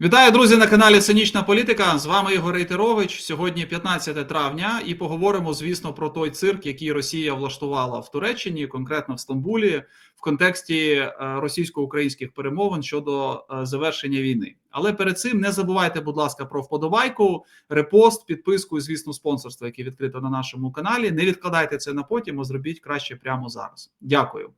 Вітаю, друзі, на каналі Цинічна Політика. З вами Ігор Рейтерович. Сьогодні 15 травня, і поговоримо, звісно, про той цирк, який Росія влаштувала в Туреччині, конкретно в Стамбулі, в контексті е, російсько-українських перемовин щодо е, завершення війни. Але перед цим не забувайте, будь ласка, про вподобайку, репост, підписку і, звісно, спонсорство, яке відкрито на нашому каналі. Не відкладайте це на потім, а зробіть краще прямо зараз. Дякую.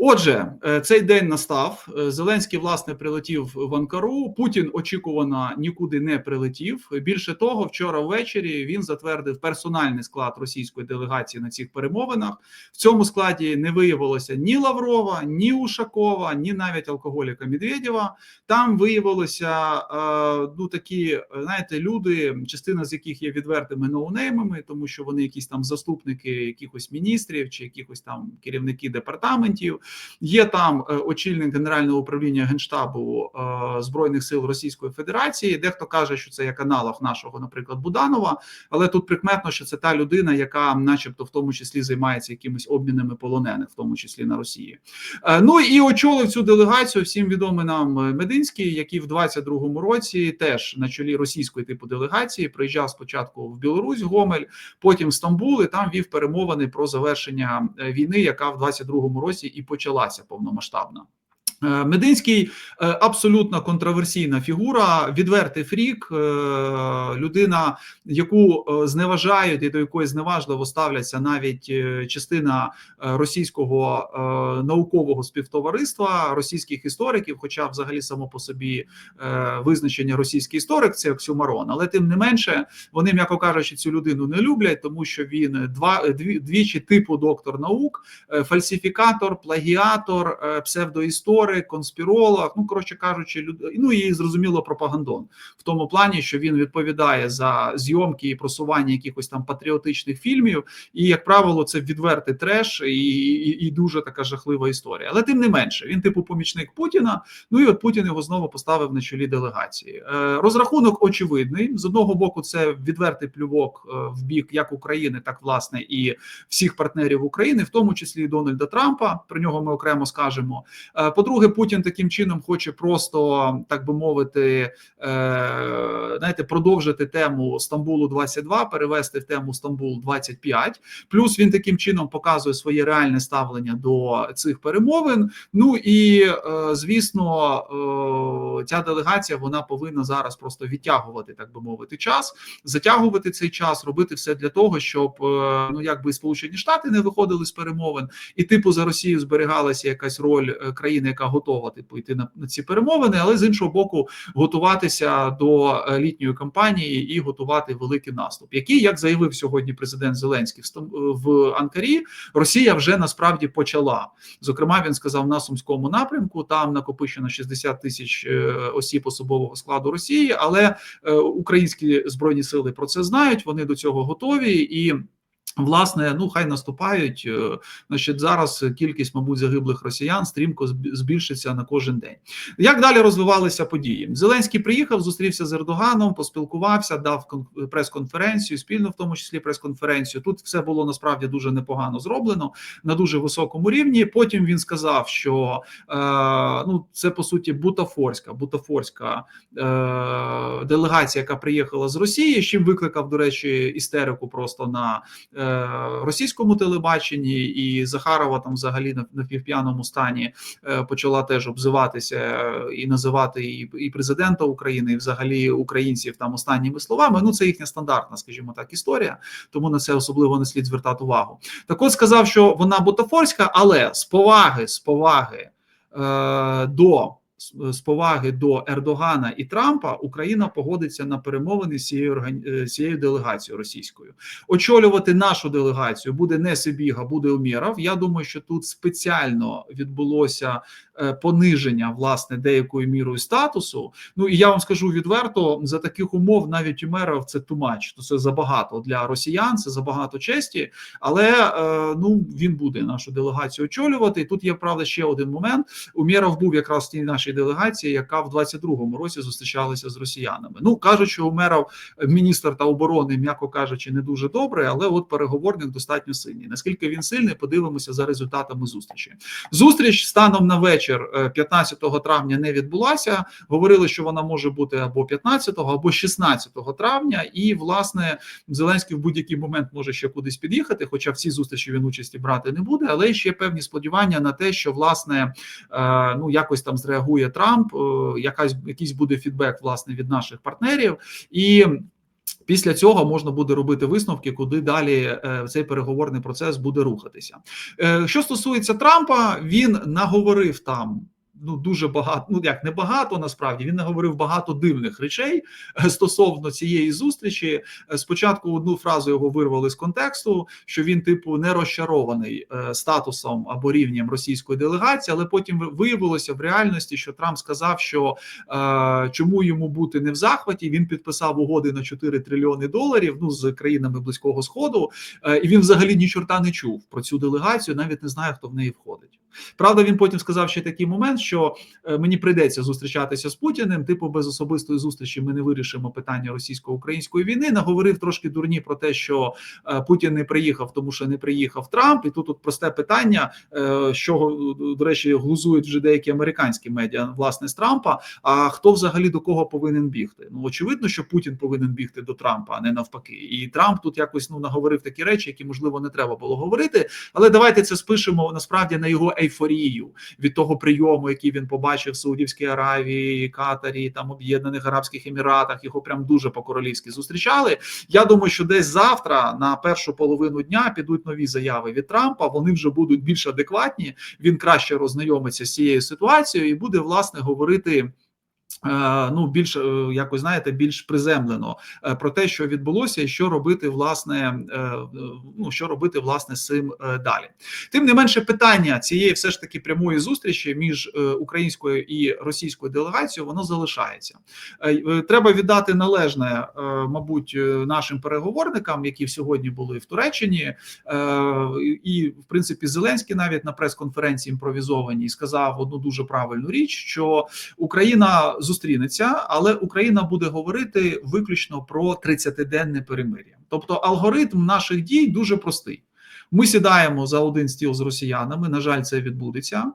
Отже, е, цей день настав. Е, Зеленський власне прилетів в Анкару. Путін очікувано нікуди не прилетів. Більше того, вчора ввечері він затвердив персональний склад російської делегації на цих перемовинах. В цьому складі не виявилося ні Лаврова, ні Ушакова, ні навіть алкоголіка Медведєва. Там виявилося е, ну такі, знаєте, люди, частина з яких є відвертими ноунеймами, тому що вони якісь там заступники якихось міністрів чи якихось там керівники департаментів. Є там е, очільник генерального управління генштабу е, збройних сил Російської Федерації. Дехто каже, що це як аналог нашого, наприклад, Буданова. Але тут прикметно, що це та людина, яка, начебто, в тому числі займається якимись обмінами полонених, в тому числі на Росії. Ну і очолив цю делегацію. Всім відомий нам Мединський, який в 22-му році теж на чолі російської типу делегації приїжджав спочатку в Білорусь, Гомель, потім в Стамбул, і там вів перемовини про завершення війни, яка в 22-му році і почалася повномасштабна. Мединський абсолютно контроверсійна фігура, відвертий фрік, людина, яку зневажають і до якої зневажливо ставляться навіть частина російського наукового співтовариства, російських істориків. Хоча, взагалі, само по собі визначення російський історик це оксюмарон, але тим не менше вони, м'яко кажучи, цю людину не люблять, тому що він два двічі типу доктор наук, фальсифікатор, плагіатор, псевдоісторик, конспіролог, ну коротше кажучи, люд... ну і зрозуміло пропагандон в тому плані, що він відповідає за зйомки і просування якихось там патріотичних фільмів, і як правило, це відвертий треш і, і, і дуже така жахлива історія. Але тим не менше, він типу помічник Путіна. Ну і от Путін його знову поставив на чолі делегації. Е, розрахунок очевидний з одного боку, це відвертий плювок е, в бік як України, так власне і всіх партнерів України, в тому числі і Дональда Трампа. Про нього ми окремо скажемо. Е, по-друге, По-друге, Путін таким чином хоче просто так би мовити, е, знаєте, продовжити тему Стамбулу 22 перевести в тему Стамбул 25 Плюс він таким чином показує своє реальне ставлення до цих перемовин. Ну і е, звісно, е, ця делегація вона повинна зараз просто відтягувати, так би мовити, час, затягувати цей час, робити все для того, щоб ну якби Сполучені Штати не виходили з перемовин, і типу за Росію зберігалася якась роль країни, яка готова типу йти на, ці перемовини, але з іншого боку, готуватися до е, літньої кампанії і готувати великий наступ, який, як заявив сьогодні президент Зеленський в Анкарі, Росія вже насправді почала. Зокрема, він сказав на сумському напрямку. Там накопичено 60 тисяч е, осіб особового складу Росії, але е, українські збройні сили про це знають. Вони до цього готові і. Власне, ну хай наступають. Е, значить, зараз кількість, мабуть, загиблих росіян стрімко збільшиться на кожен день. Як далі розвивалися події? Зеленський приїхав, зустрівся з Ердоганом, поспілкувався, дав прес-конференцію, спільно в тому числі прес-конференцію. Тут все було насправді дуже непогано зроблено на дуже високому рівні. Потім він сказав, що е, ну це по суті бутафорська бутафорська е, делегація, яка приїхала з Росії. Чим викликав, до речі, істерику просто на. Е, російському телебаченні, і Захарова там взагалі на, на півп'яному стані е, почала теж обзиватися і називати і, і президента України, і взагалі українців там останніми словами. Ну це їхня стандартна, скажімо так, історія, тому на це особливо не слід звертати увагу. Так от сказав, що вона бутафорська, але з поваги, з поваги е, до з поваги до Ердогана і Трампа Україна погодиться на перемовини з цією органі... цією делегацією російською. Очолювати нашу делегацію буде не Сибіга, буде Умєров. Я думаю, що тут спеціально відбулося Е, пониження власне деякою мірою статусу. Ну і я вам скажу відверто за таких умов навіть Умеров це тумач, то це забагато для росіян, це забагато честі, але е, ну він буде нашу делегацію очолювати. І тут є правда ще один момент. Умєров був якраз в тій нашій делегації, яка в 22-му році зустрічалася з росіянами. Ну кажуть, що Умеров міністр та оборони, м'яко кажучи, не дуже добре, але от переговорник достатньо сильний. Наскільки він сильний, подивимося за результатами зустрічі. Зустріч станом на вечір вечір е, 15 травня не відбулася. Говорили, що вона може бути або 15, або 16 травня, і власне Зеленський в будь-який момент може ще кудись під'їхати. Хоча в цій зустрічі він участі брати не буде, але ще певні сподівання на те, що власне е, ну якось там зреагує Трамп, е, якась якийсь буде фідбек власне від наших партнерів і. Після цього можна буде робити висновки, куди далі е, цей переговорний процес буде рухатися. Е, що стосується Трампа, він наговорив там. Ну, дуже багато, ну як не багато, насправді він наговорив багато дивних речей е, стосовно цієї зустрічі. Е, Спочатку одну фразу його вирвали з контексту, що він, типу, не розчарований е, статусом або рівнем російської делегації, але потім виявилося в реальності, що Трамп сказав, що е, чому йому бути не в захваті. Він підписав угоди на 4 трильйони доларів ну з країнами близького сходу, е, і він взагалі ні чорта не чув про цю делегацію, навіть не знає, хто в неї входить. Правда, він потім сказав ще такий момент, що е, мені прийдеться зустрічатися з Путіним. Типу, без особистої зустрічі ми не вирішимо питання російсько-української війни. Наговорив трошки дурні про те, що е, Путін не приїхав, тому що не приїхав Трамп. І тут тут просте питання, е, що до речі, глузують вже деякі американські медіа власне з Трампа. А хто взагалі до кого повинен бігти? Ну очевидно, що Путін повинен бігти до Трампа, а не навпаки. І Трамп тут якось ну наговорив такі речі, які можливо не треба було говорити. Але давайте це спишемо насправді на його ейфорію від того прийому, який він побачив в Саудівській Аравії, Катарі, там Об'єднаних Арабських Еміратах. Його прям дуже по королівськи зустрічали. Я думаю, що десь завтра на першу половину дня підуть нові заяви від Трампа. Вони вже будуть більш адекватні. Він краще роззнайомиться з цією ситуацією і буде власне говорити. Е, Ну, більш е, якось знаєте, більш приземлено е, про те, що відбулося, і що робити, власне, ну що робити власне з цим далі. Тим не менше, питання цієї все ж таки прямої зустрічі між українською і російською делегацією воно залишається. Треба віддати належне, мабуть, нашим переговорникам, які сьогодні були в Туреччині, і в принципі Зеленський навіть на прес-конференції імпровізованій сказав одну дуже правильну річ: що Україна зустрінеться, але Україна буде говорити виключно про 30-денне перемир'я. Тобто алгоритм наших дій дуже простий. Ми сідаємо за один стіл з росіянами. На жаль, це відбудеться.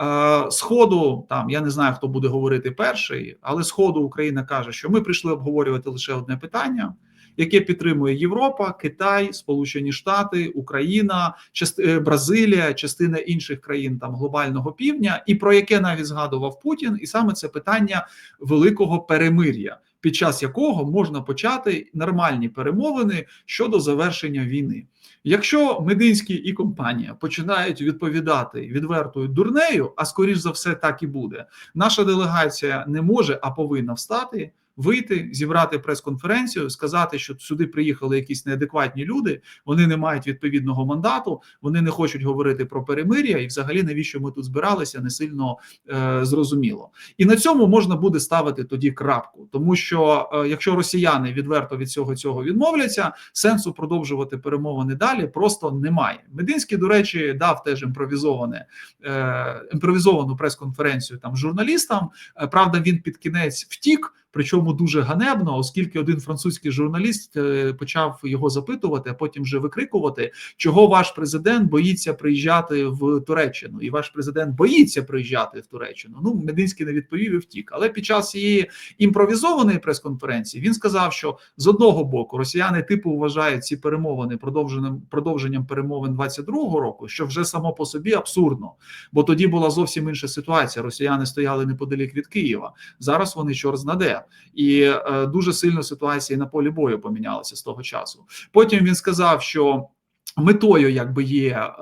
Е, Сходу, там я не знаю, хто буде говорити перший, але сходу Україна каже, що ми прийшли обговорювати лише одне питання, яке підтримує Європа, Китай, Сполучені Штати, Україна, част... е, Бразилія, частина інших країн там глобального півдня, і про яке навіть згадував Путін, і саме це питання великого перемир'я, під час якого можна почати нормальні перемовини щодо завершення війни. Якщо Мединський і компанія починають відповідати відвертою дурнею, а скоріш за все так і буде, наша делегація не може, а повинна встати. Вийти, зібрати прес-конференцію, сказати, що сюди приїхали якісь неадекватні люди, вони не мають відповідного мандату, вони не хочуть говорити про перемир'я, і взагалі навіщо ми тут збиралися, не сильно е, зрозуміло. І на цьому можна буде ставити тоді крапку, тому що е, якщо росіяни відверто від цього цього відмовляться, сенсу продовжувати перемовини далі просто немає. Мединський, до речі, дав теж імпровізоване е, імпровізовану прес-конференцію там журналістам. Е, Правда, він під кінець втік. Причому дуже ганебно, оскільки один французький журналіст е, почав його запитувати, а потім вже викрикувати, чого ваш президент боїться приїжджати в Туреччину, і ваш президент боїться приїжджати в Туреччину. Ну Мединський не відповів і втік. Але під час цієї імпровізованої прес-конференції він сказав, що з одного боку росіяни типу вважають ці перемовини продовженням продовженням перемовин 22-го року, що вже само по собі абсурдно, бо тоді була зовсім інша ситуація. Росіяни стояли неподалік від Києва. Зараз вони чорт знаде, і е, дуже сильно ситуація на полі бою помінялася з того часу. Потім він сказав, що. Метою якби є е,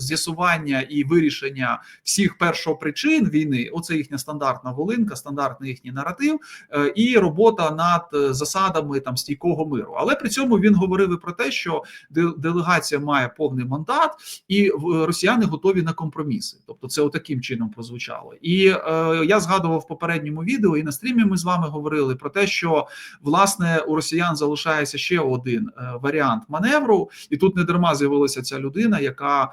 з'ясування і вирішення всіх першопричин війни. Оце їхня стандартна волинка, стандартний їхній наратив, е, і робота над е, засадами там стійкого миру. Але при цьому він говорив і про те, що делегація має повний мандат, і росіяни готові на компроміси. Тобто, це отаким чином прозвучало. І е, я згадував в попередньому відео, і на стрімі ми з вами говорили про те, що власне у росіян залишається ще один е, варіант маневру, і тут не дарма з'явилася ця людина, яка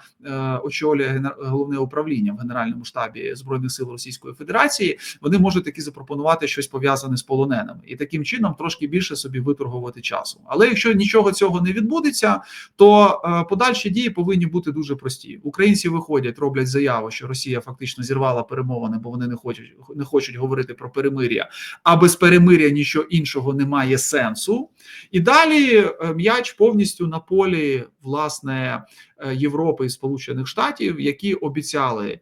очолює генер... головне управління в Генеральному штабі збройних сил Російської Федерації, вони можуть таки запропонувати щось пов'язане з полоненими і таким чином трошки більше собі виторгувати часу. Але якщо нічого цього не відбудеться, то е, подальші дії повинні бути дуже прості. Українці виходять, роблять заяву, що Росія фактично зірвала перемовини, бо вони не хочуть не хочуть говорити про перемир'я. А без перемир'я нічого іншого немає сенсу. І далі е, м'яч повністю на полі власне е, Європи і Сполучених Штатів, які обіцяли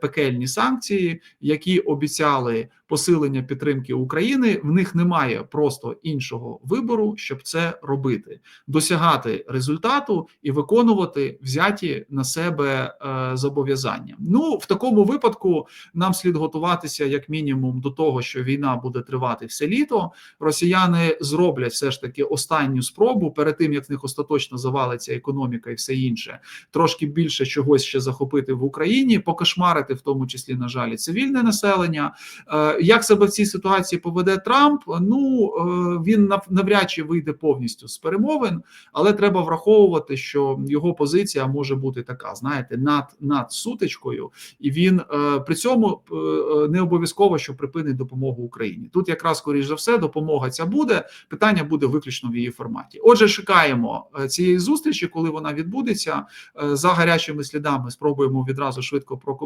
пекельні санкції, які обіцяли посилення підтримки України. В них немає просто іншого вибору, щоб це робити, досягати результату і виконувати взяті на себе е, зобов'язання. Ну в такому випадку нам слід готуватися як мінімум до того, що війна буде тривати все літо. Росіяни зроблять все ж таки останню спробу перед тим, як в них остаточно завалиться економіка і все інше, трошки більше чогось ще захопити в Україні, покошмарити в тому числі на жаль цивільне населення. Е, Як себе в цій ситуації поведе Трамп? Ну е, він нав- навряд чи вийде повністю з перемовин, але треба враховувати, що його позиція може бути така: знаєте, над над сутичкою, і він е, при цьому не обов'язково, що припинить допомогу Україні. Тут якраз скоріш за все допомога ця буде. Питання буде виключно в її форматі. Отже, чекаємо е, цієї зустрічі, коли вона відбудеться. За гарячими слідами спробуємо відразу швидко прокоментувати.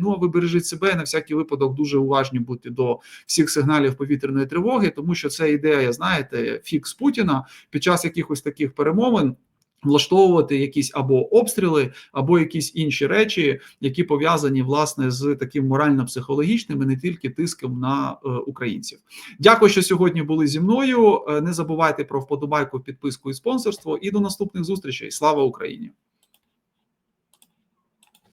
Ну а ви бережіть себе на всякий випадок. Дуже уважні бути до всіх сигналів повітряної тривоги, тому що це ідея, знаєте, фікс Путіна під час якихось таких перемовин. Влаштовувати якісь або обстріли, або якісь інші речі, які пов'язані власне з таким морально-психологічним і не тільки тиском на е, українців. Дякую, що сьогодні були зі мною. Е, Не забувайте про вподобайку, підписку і спонсорство. І до наступних зустрічей. Слава Україні!